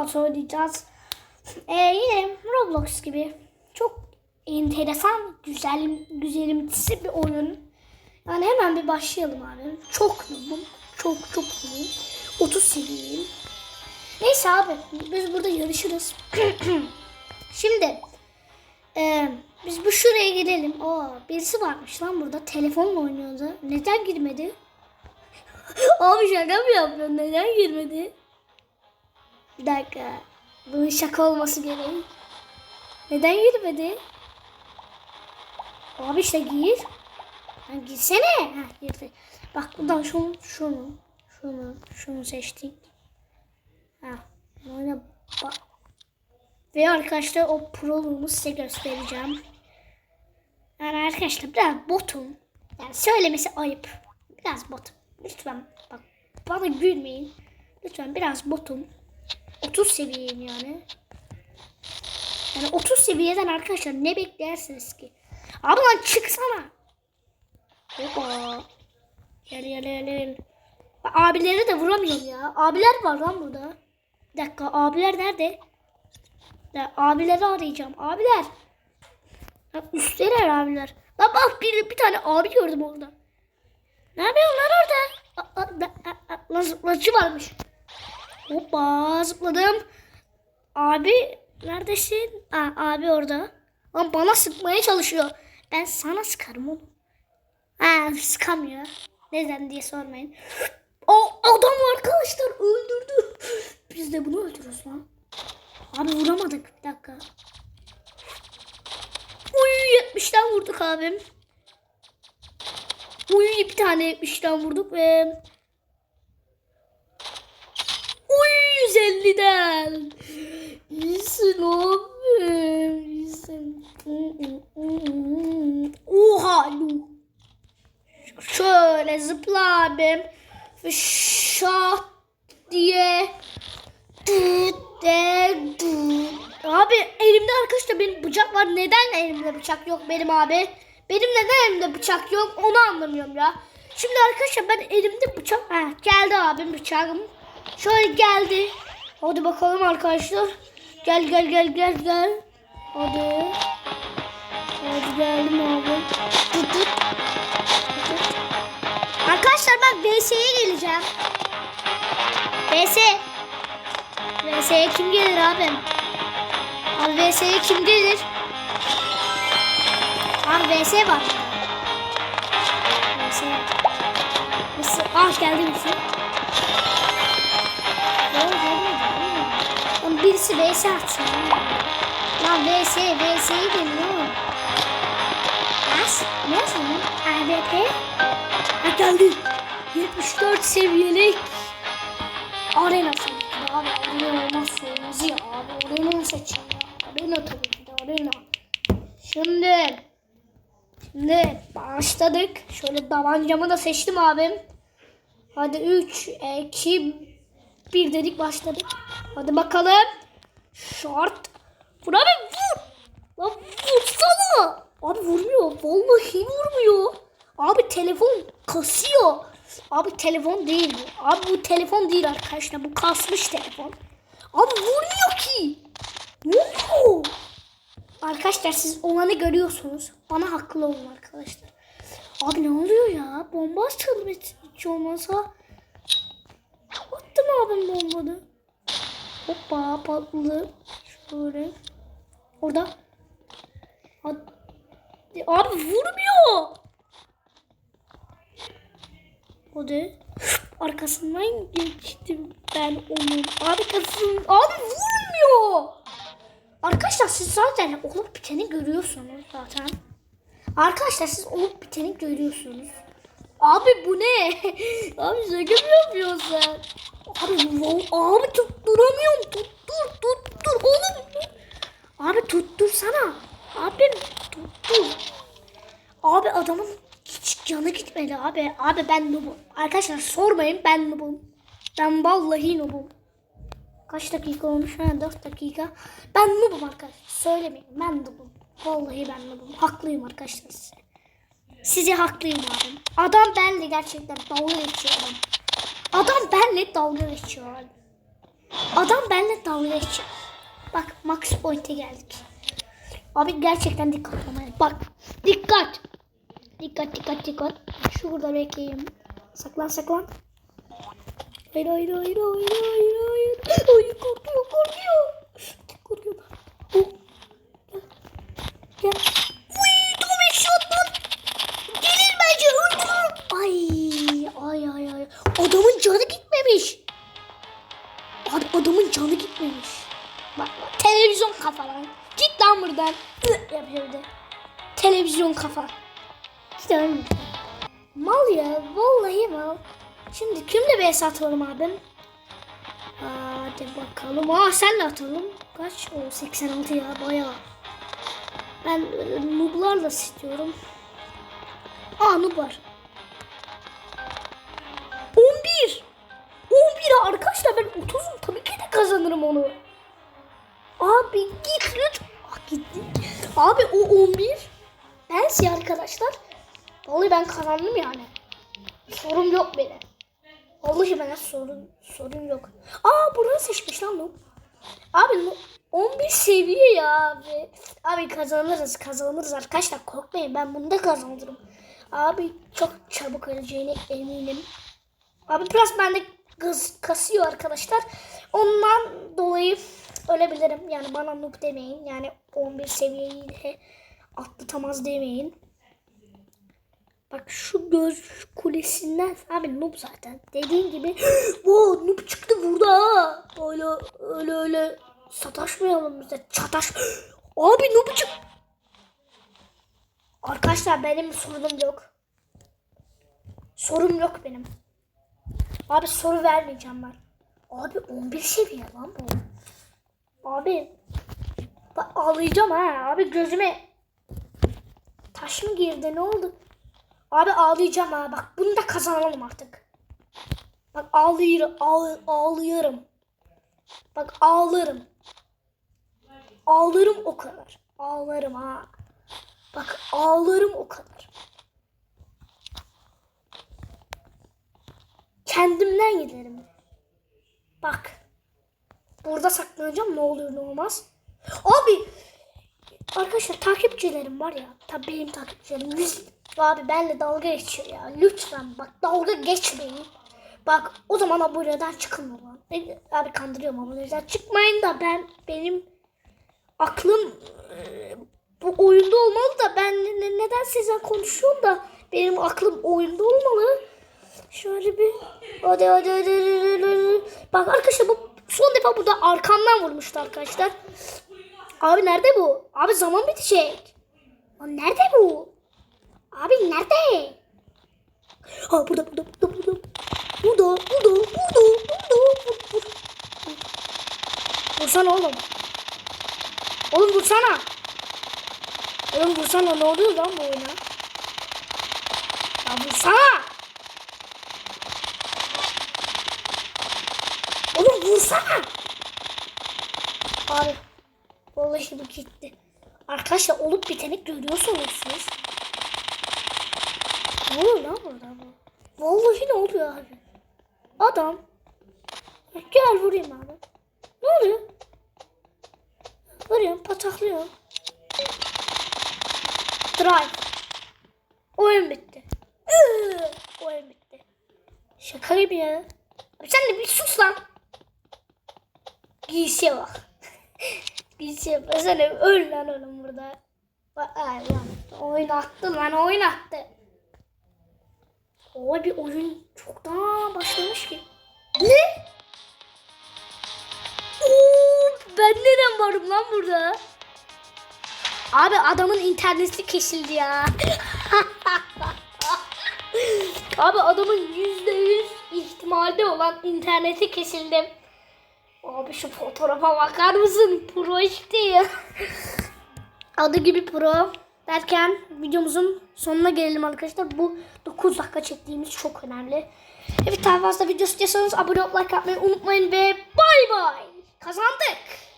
16 oynayacağız. Ee, yine Roblox gibi çok enteresan, güzel, güzelimsi bir oyun. Yani hemen bir başlayalım abi. Çok noobum. Çok çok noobum. 30 seviyeyim. Neyse abi biz burada yarışırız. Şimdi e, biz bu şuraya gidelim. Aa, birisi varmış lan burada. Telefonla oynuyordu. Neden girmedi? abi şaka mı yapıyorsun? Neden girmedi? Bir dakika. Bunun şaka olması gerek. Neden girmedi? Abi işte gir. Ha, girsene. Ha, girdi. Bak buradan şunu, şunu, şunu, şunu seçtik. Ha, böyle bak. Ve arkadaşlar o proluğumu size göstereceğim. Yani arkadaşlar biraz botum. Yani söylemesi ayıp. Biraz botum. Lütfen bak bana gülmeyin. Lütfen biraz botum. 30 seviyeyim yani. Yani 30 seviyeden arkadaşlar ne beklersiniz ki? Abi lan çıksana. Hoppa. Gel gel gel gel. Abileri de vuramıyorum ya. Abiler var lan burada. Bir dakika abiler nerede? Ya, abileri arayacağım. Abiler. Ya, üstteler abiler. Lan bak bir, bir tane abi gördüm orada. Ne yapıyorsun lan orada? Lan zıplacı varmış. Hoppa zıpladım. Abi neredesin? Aa, abi orada. Lan bana sıkmaya çalışıyor. Ben sana sıkarım oğlum. Ha sıkamıyor. Neden diye sormayın. O adam arkadaşlar öldürdü. Biz de bunu öldürürüz lan. Abi vuramadık. Bir dakika. Uy 70'ten vurduk abim. Uy bir tane 70'ten vurduk ve Uy 150'den. İyisin abim. İyisin. Oha. Şöyle zıpla abim. Şah diye. De. Abi elimde arkadaşlar benim bıçak var. Neden elimde bıçak yok benim abi? Benim neden elimde bıçak yok onu anlamıyorum ya. Şimdi arkadaşlar ben elimde bıçak... Ha, geldi abim bıçağım. Şöyle geldi. Hadi bakalım arkadaşlar. Gel gel gel gel gel. Hadi. Hadi geldim abi. Tut tut. Arkadaşlar ben VS'ye geleceğim. VS. VS'ye kim gelir abim? Abi VS'ye kim gelir? Abi VS var. VS. Ah geldi birisi. Birisi VS atsın. Lan VS, VS'ye geliyor. Nasıl? Nasıl? ABP? Ha geldi. 74 seviyelik arena seçtim. Abi arena olmazsa olmaz ya. Abi arena'yı seçeceğim ya. Arena tabii ki de arena. Şimdi Şimdi başladık. Şöyle tabancamı da seçtim abim. Hadi 3, 2, 1 dedik başladık. Hadi bakalım. Şart. Vur abi vur. Lan vursana. Abi vurmuyor. Vallahi vurmuyor. Abi telefon kasıyor. Abi telefon değil bu. Abi bu telefon değil arkadaşlar. Bu kasmış telefon. Abi vurmuyor ki. Vurmuyor. Arkadaşlar siz olanı görüyorsunuz. Bana haklı olun arkadaşlar. Abi ne oluyor ya? Bomba açalım hiç, olmazsa. Attım abim bombanı. Hoppa patladı. Şöyle. Orada. Hadi. Abi vurmuyor. Hadi. Arkasından geçtim ben onun. Arkasından. Abi vurmuyor. Arkadaşlar siz zaten olup biteni görüyorsunuz zaten. Arkadaşlar siz olup biteni görüyorsunuz. Abi bu ne? Abi şaka mı yapıyorsun sen? Abi, abi tutturamıyorum. Tuttur tuttur oğlum. Abi tuttursana. Abim tuttur. Abi adamın hiç canı gitmedi abi. Abi ben noobum. Arkadaşlar sormayın ben noobum. Ben vallahi noobum. Kaç dakika olmuş? Ha 4 dakika. Ben noobum arkadaşlar. Söylemeyin. Ben noobum. Vallahi ben noobum. Haklıyım arkadaşlar size. Size haklıyım abim. Adam benle gerçekten dalga geçiyor adam. Benle dalga geçiyor. Adam benimle dalga geçiyor. Bak max point'e geldik. Abi gerçekten dikkat olmaya. Bak dikkat. Dikkat dikkat dikkat. Şurada bekleyeyim. Saklan saklan. Hayır hayır hayır hayır hayır hayır. Ay korkuyor korkuyor. Korkuyor. Oh. Gel. Gitmemiş. Bak bak televizyon kafa lan. Git lan buradan. Ih, Yapıyor bir de. Televizyon kafa. İşte ölmüş. Mal ya. Vallahi mal. Şimdi kimle vs atalım abim? Hadi bakalım. Aa senle atalım. Kaç? O 86 ya bayağı. Ben e, nooblarla istiyorum. Aa noob var. 11 arkadaşlar ben 30'um tabii ki de kazanırım onu. Abi git lütfen. Ah, gitti. Abi o 11. Bensi arkadaşlar. Vallahi ben kazandım yani. Sorun yok benim. Vallahi bana sorun sorun yok. Aa buradan seçmiş lan bu. Abi no- 11 seviye ya abi. Abi kazanırız kazanırız arkadaşlar korkmayın ben bunu da kazanırım. Abi çok çabuk öleceğine eminim. Abi biraz bende gaz kasıyor arkadaşlar. Ondan dolayı ölebilirim. Yani bana noob demeyin. Yani 11 seviyeyi de atlatamaz demeyin. Bak şu göz kulesinden abi noob zaten. Dediğin gibi wow, noob çıktı burada. Öyle öyle öyle sataşmayalım bize. Çataş. Abi noob çık. Arkadaşlar benim sorunum yok. Sorum yok benim. Abi soru vermeyeceğim ben. Abi 11 seviye lan bu. Abi bak ağlayacağım ha. Abi gözüme taş mı girdi ne oldu? Abi ağlayacağım ha. Bak bunu da kazanalım artık. Bak ağlıyorum. Ağ, ağlıyorum. Bak ağlarım. Ağlarım o kadar. Ağlarım ha. Bak ağlarım o kadar. Kendimden giderim. Bak. Burada saklanacağım ne olur ne olmaz. Abi arkadaşlar takipçilerim var ya. Tabii benim takipçilerim. Yüz, abi benle dalga geçiyor ya. Lütfen bak dalga geçmeyin. Bak o zaman aboneden çıkın lan. Ben, abi kandırıyorum aboneden. Çıkmayın da ben benim aklım e, bu oyunda olmalı da ben ne- neden size konuşuyorum da benim aklım oyunda olmalı. Şöyle bir hadi hadi hadi, hadi. Bak arkadaşlar bu son defa burada arkamdan vurmuştu arkadaşlar. Abi nerede bu? Abi zaman bitecek. Lan nerede bu? Abi nerede? Ha burada burada burada burada. Burada burada burada burada. Vur. Vursana oğlum. Oğlum vursana. Oğlum vursana ne oluyor lan bu oyuna? Ya vursana. Oğlum vursana. Abi. Vallahi bu gitti. Arkadaşlar olup biteni görüyorsunuz siz. Ne oluyor lan burada bu? Vallahi ne oluyor abi? Adam. Gel vurayım abi. Ne oluyor? Vuruyorum pataklıyorum. Drive. Oyun bitti. Oyun bitti. Şaka gibi ya. Abi sen de bir sus lan. Giysiye bak. Giysiye bak. Sen öl lan oğlum burada. Bak, Ay lan. Oyun attı lan oyun attı. O bir oyun çoktan başlamış ki. Ne? Oo, ben neden varım lan burada? Abi adamın interneti kesildi ya. Abi adamın yüzde yüz ihtimalde olan interneti kesildi. Abi şu fotoğrafa bakar mısın? Pro işte ya. Adı gibi pro derken videomuzun sonuna gelelim arkadaşlar. Bu 9 dakika çektiğimiz çok önemli. Evet daha fazla video istiyorsanız abone olup like atmayı unutmayın ve bay bay. Kazandık.